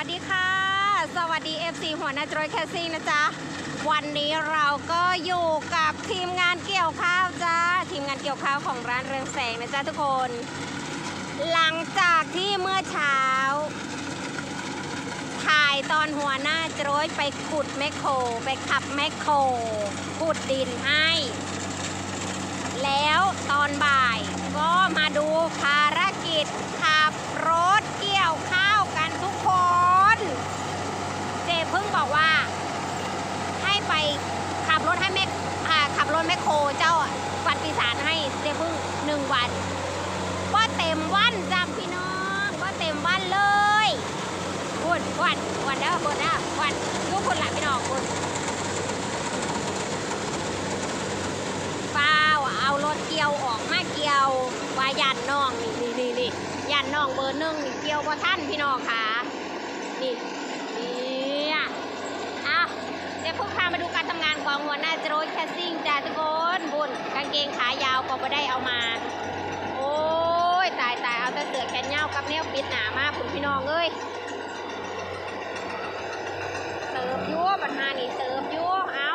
วัสดีค่ะ สวัสดี FC หัวหน้าจอยแคสซิ่นะจ๊ะ วันนี้เราก็อยู่กับทีมงานเกี่ยวข้าวจ้า ทีมงานเกี่ยวข้าวของร้านเรืองแสงนะจ๊ะทุกคน หลังจากที่เมื่อเช้า ถ่ายตอนหัวหน้าจอยไปขุดแมคโคร ไปขับแมคโครขุดดินให้ แล้วตอนบ่ายก็มาดูภารกิจขับรถเกี่ยวข้าวกันทุกคน เจเพิ่งบอกว่า ให้ไป ขับรถให้แม่อ่าขับรถแมคโคเจ้าฟันปีศาจให้เจเพิ่งหนึ่งวันว่าเต็มวันจำพี่น้องว่าเต็มวันเลยวันวันวันเด้อวันเด้อวันทุกคนหลับพี่น้องคุณเปล่าเอารถเกี่ยวออกมาเกี่ยวว่ายันน้องนี่นี่นี่นี่ยันน้องเบอร์หนึ่งเกี่ยวว่าท่านพี่น้องค่ะนี่อะเอา เดี๋ยวพวกพามาดูการทำงานของหัวหน้าโจรแคสซิ่งจ้าทุกคนบุญกางเกงขายาวก็ไม่ได้เอามา โอ้ยตายตายเอาแต่เสือแขนยาวกับแนวปิดหนามาคุณพี่น้องเอ้ยเติบยั่วปัญหานี่เติบยั่วเอา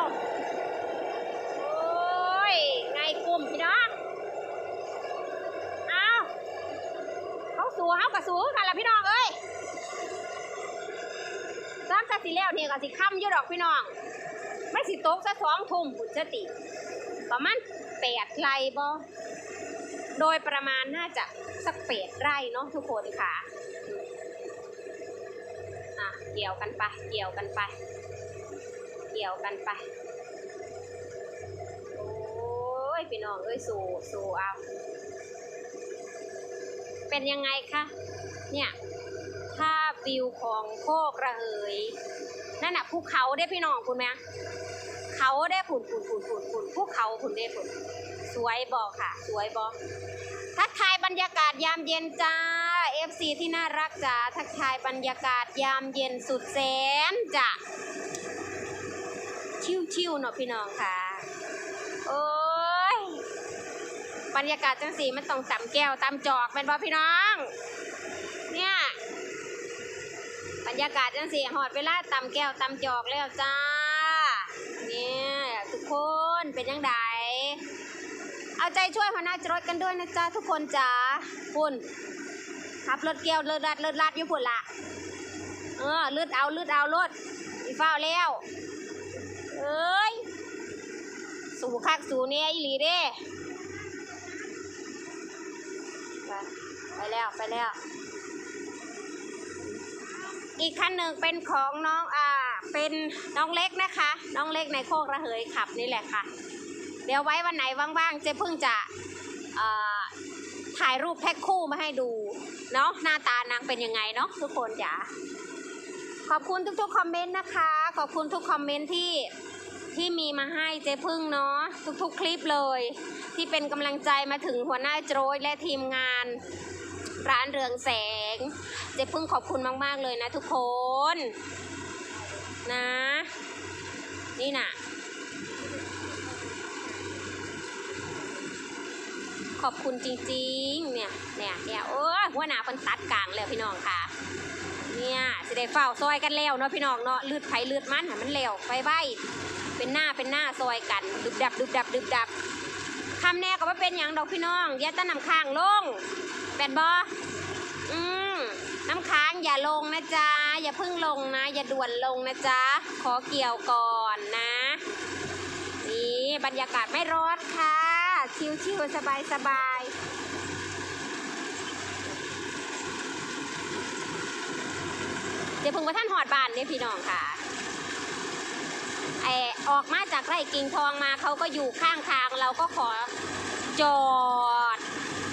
โอ้ยไงกลุ่มพี่น้องเอาเขาสูเขากับสูกันละพี่น้องเอ้ย สิแล้วเนี่ยกะสิค่ำอยู่ดอกพี่น้องไม่สิตกซะสองทุ่มบุญสติ ประมาณแปดไร่บ่โดยประมาณน่าจะสักแปดไร่เนาะทุกคนค่ะอะเกี่ยวกันไป เกี่ยวกันไป เกี่ยวกันไป โอ้ยพี่น้องเอ้ยสู่สู่เอา เป็นยังไงคะเนี่ย วิวของโคกระเหย นั่นน่ะภูเขาได้พี่น้องคุณไหมเขาได้ผุนผุนผุนผุนผุนภูเขาผุนได้ผุนสวยบอกค่ะ สวยบอกทักทายบรรยากาศยามเย็นจ้า FC ที่น่ารักจ้าทักทายบรรยากาศยามเย็นสุดแสนจ้ะชิวๆเนาะพี่น้องค่ะ โอ้ยบรรยากาศจังสีมันต้องต่ำแก้วต่ำจอกเป็นบ่พี่น้อง เนี่ย รยากาศจังสีหอดเวลาตำแก้วตำจอกแล้วจ้า เนี่ยทุกคนเป็นยังไงเอาใจช่วยหัวหน้าจรถกันด้วยนะจ๊ะทุกคนจ้าคุณขับรถเกี่ยวเลือดรัดเลือดรัดอยู่พุ่นละเออเลือดเอาเลือดเอารถอีฟ้าแล้วเอ้ยสู่คักสู่เนี่ยอีหลีเด้ไปไปแล้วไปแล้ว อีกคันหนึ่งเป็นของน้องอ่าเป็นน้องเล็กนะคะ น้องเล็กในโคกระเหยขับนี่แหละค่ะ เดี๋ยวไว้วันไหนว่างๆเจ๊เพิ่งจะถ่ายรูปแพ็คคู่มาให้ดูเนาะหน้าตานางเป็นยังไงเนาะทุกคนจ๋าขอบคุณทุกๆคอมเมนต์นะคะ ขอบคุณทุกคอมเมนต์ที่ที่มีมาให้เจ๊พึ่งเนาะทุกๆคลิปเลย ที่เป็นกำลังใจมาถึงหัวหน้าโจยและทีมงาน ร้านเรืองแสง เจ๊พึ่งขอบคุณมาก ๆ เลยนะทุกคน นะ นี่น่ะ ขอบคุณจริง ๆ เนี่ย เนี่ยเนี่ยโอ้หัวหน้าเพิ่นตัดกลางแล้วพี่น้องค่ะ เนี่ยสิได้เฝ้าซอยกันแล้วเนาะพี่น้องเนาะลืดไผลืดมันให้มันแล้วไปไว้เป็นหน้าเป็นหน้าซอยกัน ดึบดับดึบดับดึบดับ คำแน่ก็ว่าเป็นอย่างดอกพี่น้องอย่าแตะน้ำค้างลงเป็นบออืมน้ำค้างอย่าลงนะจ๊ะอย่าพึ่งลงนะ อย่าด่วนลงนะจ๊ะขอเกี่ยวก่อนนะ นี่บรรยากาศไม่ร้อนค่ะ ชิวๆสบายๆเดี๋ยวเพิ่งมาท่านหอดบานเนี่ยพี่น้องค่ะไอ ออกมาจากไร่กิ่งทองมาเขาก็อยู่ข้างทางเราก็ขอจอด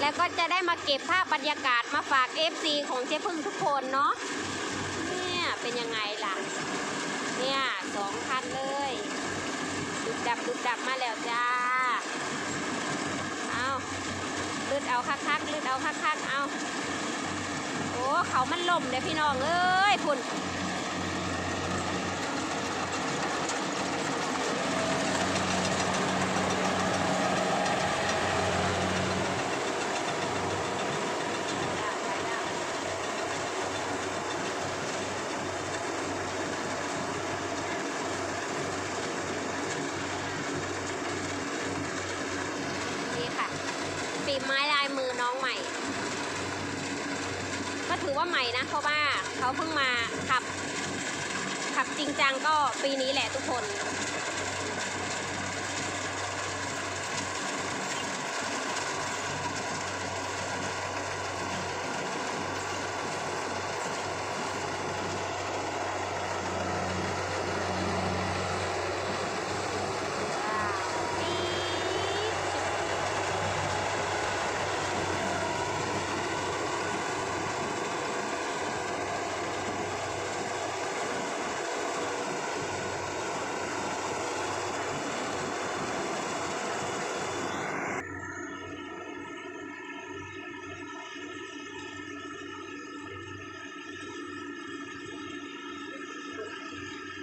แล้วก็จะได้มาเก็บภาพบรรยากาศมาฝาก FC ของเจ๊พึ่งทุกคนเนาะเนี่ยเป็นยังไงล่ะ เนี่ยสองคันเลยดุบดับดุบดับมาแล้วจ้าเอาลืดเอาคักๆลืดเอาคักๆเอาโอ้เขามันล่มเดี๋ยวพี่น้องเอ้ยพุ่ ก็ถือว่าใหม่นะเพราะว่าเขาเพิ่งมาขับ ขับจริงจังก็ปีนี้แหละทุกคน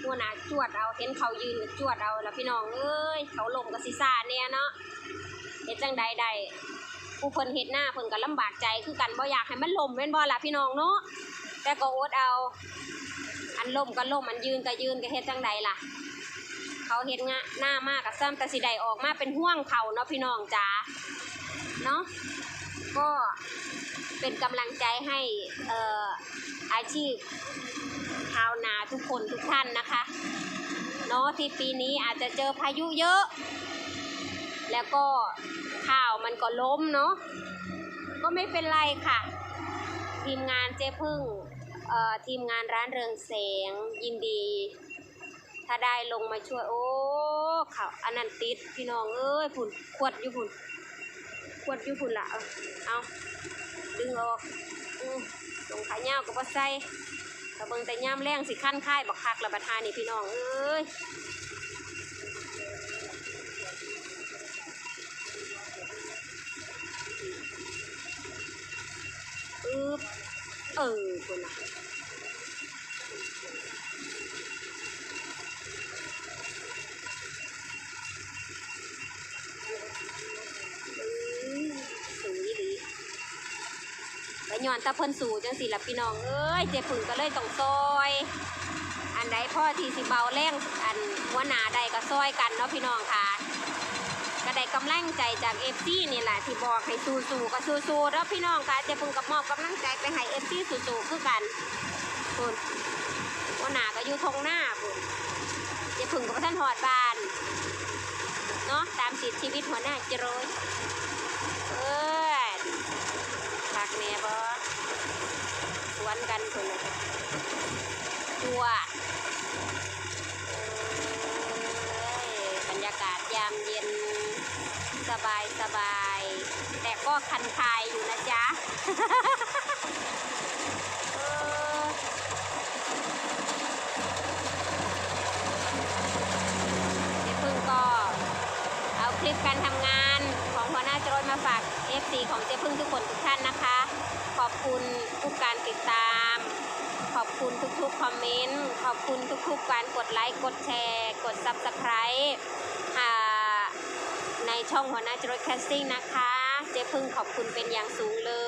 หัวหน้าจวดเอาเห็นเขายืนจวดเอาแล้วพี่น้องเอ้ยเขาลงกับซิซ่าเนี่ยเนาะเฮ็ดจังใดใดผู้เพิ่นเฮ็ดหน้าเพิ่นก็ลำบากใจคือกันบ่อยากให้มันล่มแม่นบ่ล่ะพี่น้องเนาะแต่ก็อดเอา อันล่มก็ล่มอันยืนก็ยืนก็เฮ็ดจังใดล่ะ เขาเฮ็ดงะหน้ามากกับซ้ำแต่สิไดออกมาเป็นห่วงเขาเนาะพี่น้องจ๋าเนาะก็ เป็นกำลังใจให้เอ่ออาชีพชาวนาทุกคนทุกท่านนะคะเนาะที่ปีนี้อาจจะเจอพายุเยอะ แล้วก็ข้าวมันก็ล้มเนาะก็ไม่เป็นไรค่ะ ทีมงานเจ๊พึ่งเอ่อทีมงานร้านเรืองแสงยินดี ถ้าได้ลงมาช่วยโอ้ข่าวอันนันติดพี่น้องเอ้ยพุ่นขวดอยู่พุ่น วดอยู่พุ่นละเอาเอาดึงออกอืมลงขายากับว่าใส่กระเบิงแต่ย่ามแรงสิขั้นค่ายบักคักละประทานนี่พี่น้องเอ้ยอึบเออคุณน่ะอืมสูงอีหลี ไปย้ อนตะเพิ่นสู่จังสิละพี่น้องเอ้ยเจ็บผึ่งก็เลยต้องซอย อันใดพ่อที่สิเบาแรงอันหัวหนาใดก็ซอยกันเนาะพี่น้องค่ะก็ได้กำลังใจจากเอฟซีนี่แหละที่บอกให้สู้ๆก็สู้ๆแล้วพี่น้องค่ะเจ็บผึ่งกับมอบกำลังใจไปให้เอฟซีสู้ๆคือกันคุณหัวหนาก็อยู่ทงหน้าคุณเจ็บผึ่งกับท่านหอดบานเนาะตามสิทธิชีวิตหัวหน้าจะโรยเอ้ยพักแน่บ่ส วนกันคนน่ะจวบรรยากาศยามเย็นสบายสบาย แต่ก็คันคายอยู่นะจ๊ะเพึ่งก็เอาคลิปการทำงานของหัวหน้าโจรมาฝาก FC ของเจ๊พึ่งทุกคนทุกท่านนะคะ ขอบคุณทุกการติดตาม ขอบคุณทุกๆคอมเมนต์ขอบคุณทุกๆการกดไลค์กดแชร์ กด Subscribe ในช่องหัวหน้าจรดแคสติ้งนะคะ เจ๊พึ่งขอบคุณเป็นอย่างสูงเลย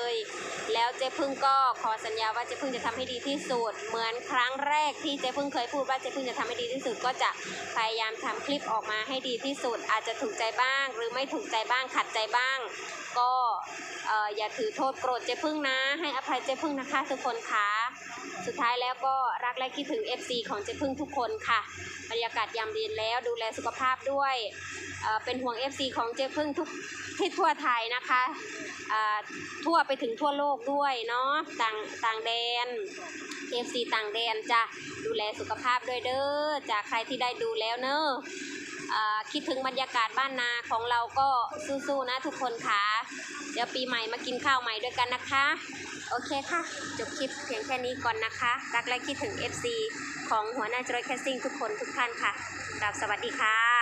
แล้วเจ๊พึ่งก็ขอสัญญาว่าเจ๊พึ่งจะทำให้ดีที่สุด เหมือนครั้งแรกที่เจ๊พึ่งเคยพูดว่าเจ๊พึ่งจะทำให้ดีที่สุด ก็จะพยายามทำคลิปออกมาให้ดีที่สุด อาจจะถูกใจบ้าง หรือไม่ถูกใจบ้างขัดใจบ้าง ก็อออย่าถือโทษโกรธเจ๊พึ่งนะ ให้อภัยเจ๊พึ่งนะคะทุกคนคะ สุดท้ายแล้วก็รักและคิดถึง FC ของเจ๊พึ่งทุกคนค่ะ บรรยากาศยามเย็นแล้วดูแลสุขภาพด้วยเเป็นห่วง FC ของเจ๊พึ่งทุกที่ทั่วไทยนะคะทั่วไปถึงทั่วโลกด้วยเนาะต่างต่างแดน FC ต่างแดนจะดูแลสุขภาพด้วยเด้อจากใครที่ได้ดูแล้วเนอะคิดถึงบรรยากาศบ้านนาของเราก็สู้ๆนะทุกคนค่ะ เดี๋ยวปีใหม่มากินข้าวใหม่ด้วยกันนะคะ โอเคค่ะ จบคลิปเพียงแค่นี้ก่อนนะคะ รักและคิดถึง FC ของหัวหน้าจอยแคสซิ่งทุกคนทุกท่านค่ะกราบสวัสดีค่ะ